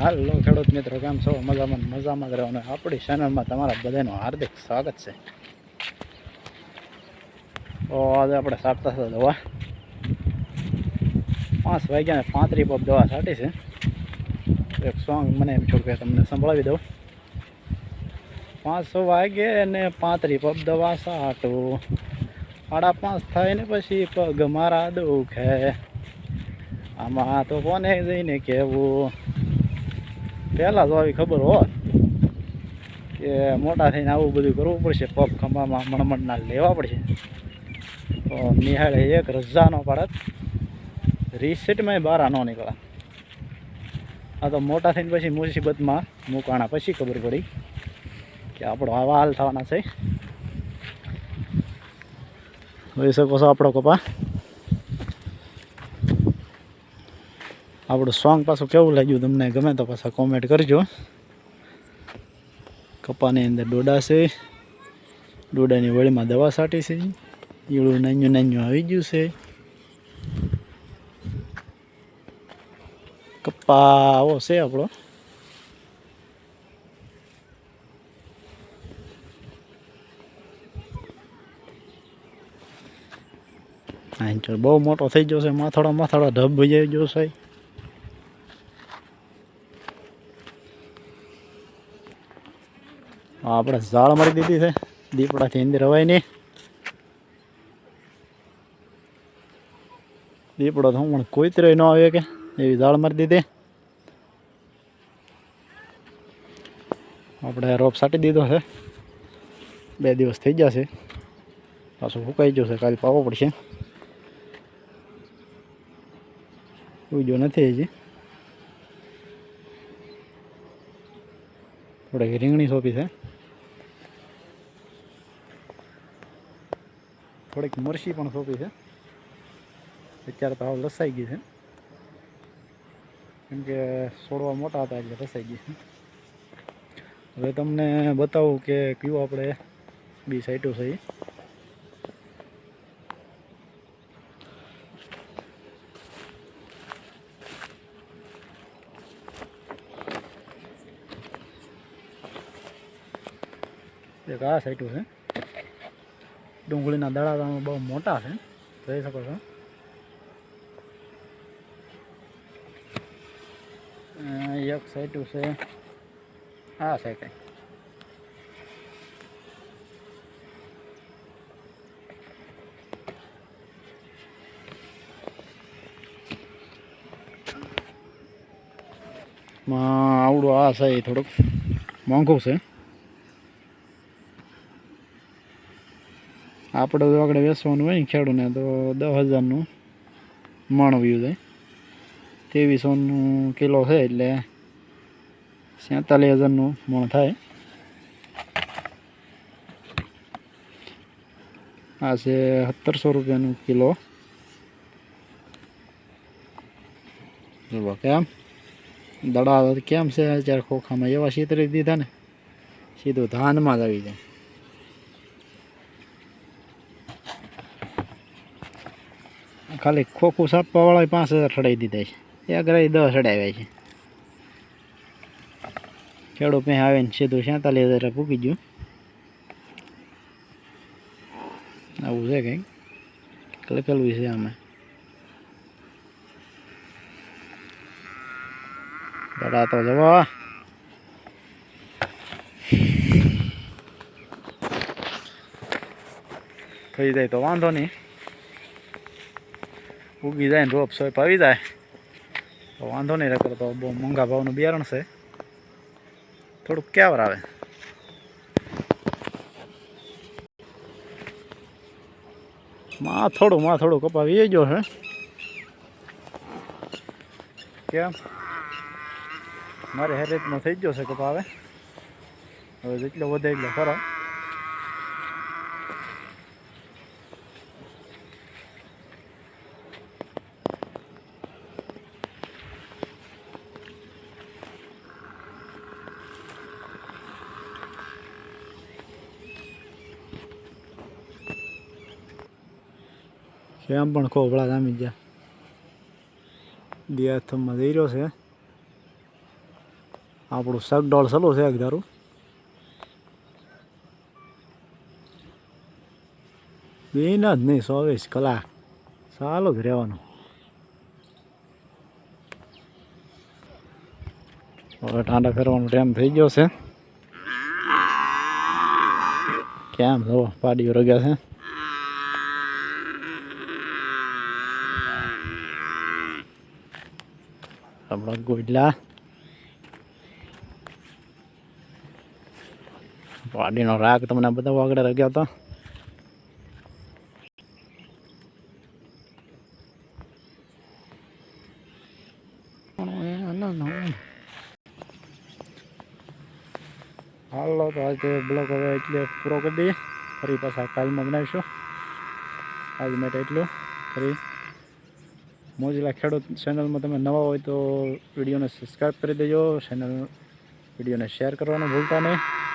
હાલો ખેડૂત મિત્રો, કેમ છો? મજામાં મજામાં જ રહેવાનું આપણી ચેનલમાં તમારા બધાનું હાર્દિક સ્વાગત છે. તો આજે આપણે સાટતા હતા દવા. પાંચ વાગ્યા ને પાંત્રી પગ દવા સાટી છે. એક સોંગ મને એમ છું કે તમને સંભળાવી દઉં. પાંચ વાગે ને પાંત્રી પગ દવા સાટું. સાડા પાંચ થાય ને પછી પગ મારા દુખે. આમાં તો કોને જઈને કહેવું? પહેલાં તો આવી ખબર હોત કે મોટા થઈને આવું બધું કરવું પડશે, પગ ખંભામાં મણમણના લેવા પડશે. તો નિહાળે એક રજાનો પાડત. રિસેટમાં બારા ન નીકળ્યા આ તો મોટા થઈને પછી મુસીબતમાં મૂકાણા. પછી ખબર પડી કે આપણો આવા હાલ થવાના છે. જોઈ શકો છો આપણો કપા. આપણું સોંગ પાછું કેવું લાગ્યું તમને? ગમે તો પાછા કોમેન્ટ કરજો. કપાની અંદર ડોડા છે. ડોડાની વળીમાં દવા છાંટી છે. ઈળું નાન્યું નાન્યું આવી ગયું છે. કપ્પા આવો છે આપણો. બહુ મોટો થઈ ગયો છે. માથાડો માથાડો ઢબ ભજાઈ ગયો છે. આપણે ઝાડ મારી દીધી છે. દીપડાથી અંદર રવાય નહીં. દીપડો તો હું પણ કોઈતરે ન આવે કે, એવી ઝાડ મારી દીધી. આપણે રોપ સાટી દીધો છે. બે દિવસ થઈ જશે પાછું ફૂંકાઈ જશે કાલે પાવો પડશે. ઉજો નથી હજી. થોડીક રીંગણી સોંપી છે. થોડીક મરસી પણ સોંપી છે. અત્યારે તો હાવ રસાઈ ગઈ છે. કેમ કે છોડવા મોટા હતા એટલે રસાઈ ગઈ છે. હવે તમને બતાવું કે કયું આપણે બી સાઈટો છે એ એક આ સાઈટો છે. ડુંગળીના દડા બહુ મોટા છે. જોઈ શકો છો. એક સાઈટું છે. આ સાઈડ કંઈ. આવડું આ છે એ થોડુંક મોંઘું છે. આપણે જો આગળ વેચવાનું હોય ને ખેડૂને તો દસ હજારનું મણ છે. ત્રેવીસોનું કિલો છે એટલે સેતાલીસ હજારનું મણ થાય. આ છે સત્તરસો રૂપિયાનું કિલો. જુઓ કેમ? દડા કેમ છે? અત્યારે ખોખામાં એવા શીતરી દીધા ને, સીધું ધાનમાં જ આવી જાય. ખાલી ખોખું સાપવાવાળા પાંચ હજાર ચડાવી દીધા છે. એક રાઈ દસ ચડાવ્યા છે. ખેડૂત પાસે આવીને સીધું સેતાલીસ હજાર પૂકી ગયું. આવું છે કંઈક. લખેલું છે આમાં. દડા તો જવા. થઈ જાય તો વાંધો નહીં. ઉગી જાય ને રોપ સોપ આવી જાય. તો વાંધો નહીં રકર તો બહુ મોંઘા ભાવનું બિયારણ છે. થોડુંક ક્યાવર આવે. માં થોડું માં થોડું કપાવી ગયો છે કેમ? મારે હેરેટમાં થઈ ગયો છે કપાવે. હવે જેટલો વધે એટલો ખરો. કેમ પણ ખોભળા જામી ગયા. બે હાથમાં જઈ રહ્યો છે. આપણું સગડોળ સલું છે અગધારું ધારું બેન જ નહીં, ચોવીસ કલાક ચાલુ જ રહેવાનું. હવે ઠાંડા ફેરવાનો ટાઈમ થઈ ગયો છે. કેમ? જો, પાડીઓ રગ્યા છે. આપણા ગોડલા પાડીનો રાગ તમને બધા આગળ રગ્યા હતા હાલો તો આજે બ્લોગ હવે એટલે પૂરો કરી દઈએ ફરી પાછા કાલમાં બનાવીશું આજ માટે એટલું ફરી મોજીલા ખેડૂત ચેનલમાં તમે નવા હોય તો વિડીયોને સબસ્ક્રાઈબ કરી દેજો. ચેનલ વિડીયોને શેર કરવાનું ભૂલતા નહીં.